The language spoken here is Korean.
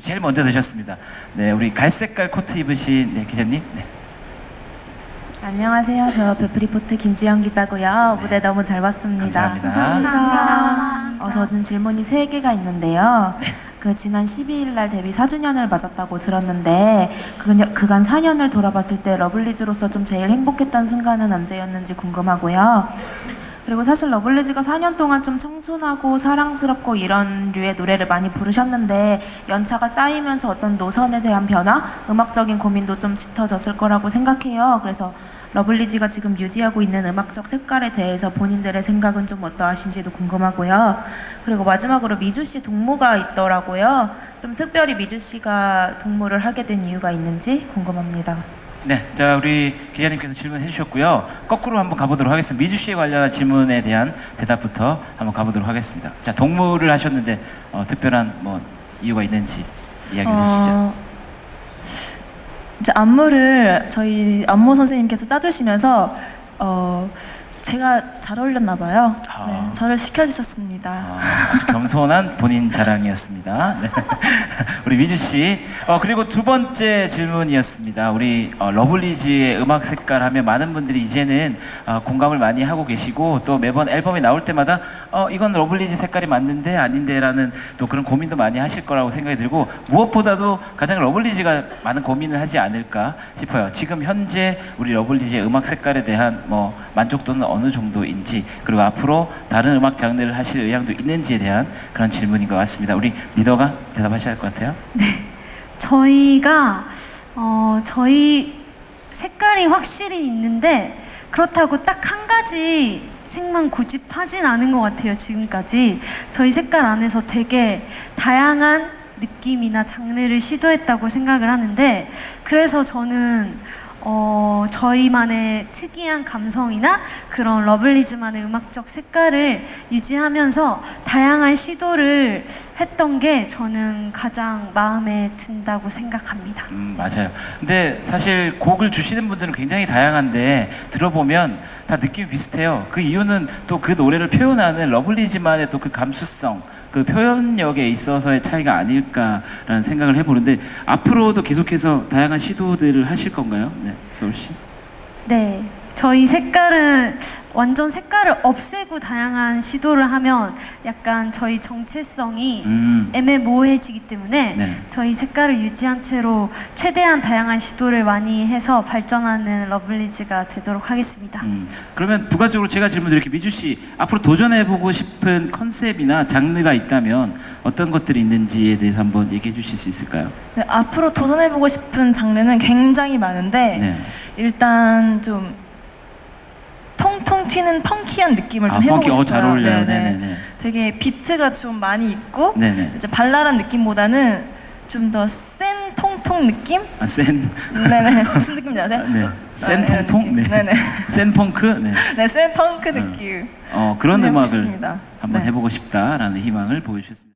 제일 먼저 드셨습니다. 네, 우리 갈색깔 코트 입으신 네, 기자님. 네. 안녕하세요. 저 베프리포트 김지영 기자고요. 무대 너무 잘 봤습니다. 감사합니다. 어, 저는 질문이 세 개가 있는데요. 그 지난 12일 날 데뷔 4주년을 맞았다고 들었는데 그, 그간 4년을 돌아봤을 때 러블리즈로서 좀 제일 행복했던 순간은 언제였는지 궁금하고요. 그리고 사실 러블리즈가 4년 동안 좀 청순하고 사랑스럽고 이런 류의 노래를 많이 부르셨는데 연차가 쌓이면서 어떤 노선에 대한 변화, 음악적인 고민도 좀 짙어졌을 거라고 생각해요. 그래서 러블리즈가 지금 유지하고 있는 음악적 색깔에 대해서 본인들의 생각은 좀 어떠하신지도 궁금하고요. 그리고 마지막으로 미주 씨 동무가 있더라고요. 좀 특별히 미주 씨가 동무를 하게 된 이유가 있는지 궁금합니다. 네, 자 우리 기자님께서 질문해 주셨고요. 거꾸로 한번 가보도록 하겠습니다. 미주 씨에 관련한 질문에 대한 대답부터 한번 가보도록 하겠습니다. 자 동무를 하셨는데 어, 특별한 뭐 이유가 있는지 이야기해 주시죠. 어, 이제 안무를 저희 안무 선생님께서 짜주시면서 어, 제가 잘 어울렸나 봐요. 아. 네, 저를 시켜주셨습니다. 아, 아주 겸손한 본인 자랑이었습니다. 네. 우리 미주 씨. 어, 그리고 두 번째 질문이었습니다. 우리 어, 러블리즈의 음악 색깔 하면 많은 분들이 이제는 어, 공감을 많이 하고 계시고 또 매번 앨범이 나올 때마다 어, 이건 러블리즈 색깔이 맞는데 아닌데라는 또 그런 고민도 많이 하실 거라고 생각이 들고 무엇보다도 가장 러블리즈가 많은 고민을 하지 않을까 싶어요. 지금 현재 우리 러블리즈의 음악 색깔에 대한 뭐 만족도는 어느 정도인지 그리고 앞으로 다른 음악 장르를 하실 의향도 있는지에 대한 그런 질문인 것 같습니다. 우리 리더가 대답하셔야 할 것 같아요. 저희가 어, 저희 색깔이 확실히 있는데 그렇다고 딱 한 가지 색만 고집하진 않은 것 같아요 지금까지 저희 색깔 안에서 되게 다양한 느낌이나 장르를 시도했다고 생각을 하는데 그래서 저는 어, 저희만의 특이한 감성이나 그런 러블리즈만의 음악적 색깔을 유지하면서 다양한 시도를 했던 게 저는 가장 마음에 든다고 생각합니다. 음, 맞아요. 근데 사실 곡을 주시는 분들은 굉장히 다양한데 들어보면 다 느낌이 비슷해요. 그 이유는 또 그 노래를 표현하는 러블리즈만의 또 그 감수성, 그 표현력에 있어서의 차이가 아닐까라는 생각을 해보는데 앞으로도 계속해서 다양한 시도들을 하실 건가요? 네, 서울 씨. 네. 저희 색깔은 완전 색깔을 없애고 다양한 시도를 하면 약간 저희 정체성이 음, 애매모호해지기 때문에 네. 저희 색깔을 유지한 채로 최대한 다양한 시도를 많이 해서 발전하는 러블리즈가 되도록 하겠습니다. 음, 그러면 부가적으로 제가 질문 드릴게요. 미주 씨, 앞으로 도전해보고 싶은 컨셉이나 장르가 있다면 어떤 것들이 있는지에 대해서 한번 얘기해 주실 수 있을까요? 네, 앞으로 도전해보고 싶은 장르는 굉장히 많은데 네. 일단 좀 통통 튀는 펑키한 느낌을 좀 아, 해보고 펑키, 어, 싶어요. 잘 어울려요. 네네. 네네네. 되게 비트가 좀 많이 있고 네네. 이제 발랄한 느낌보다는 좀 더 센 통통 느낌? 아, 센, 네네 무슨 느낌인지 아세요? 네. 센 아, 이런 통통? 느낌. 네. 네네. 센 펑크? 네. 네, 센 펑크 음. 느낌. 어, 그런 네, 음악을 멋있습니다. 한번 네. 해보고 싶다라는 희망을 보여주셨습니다.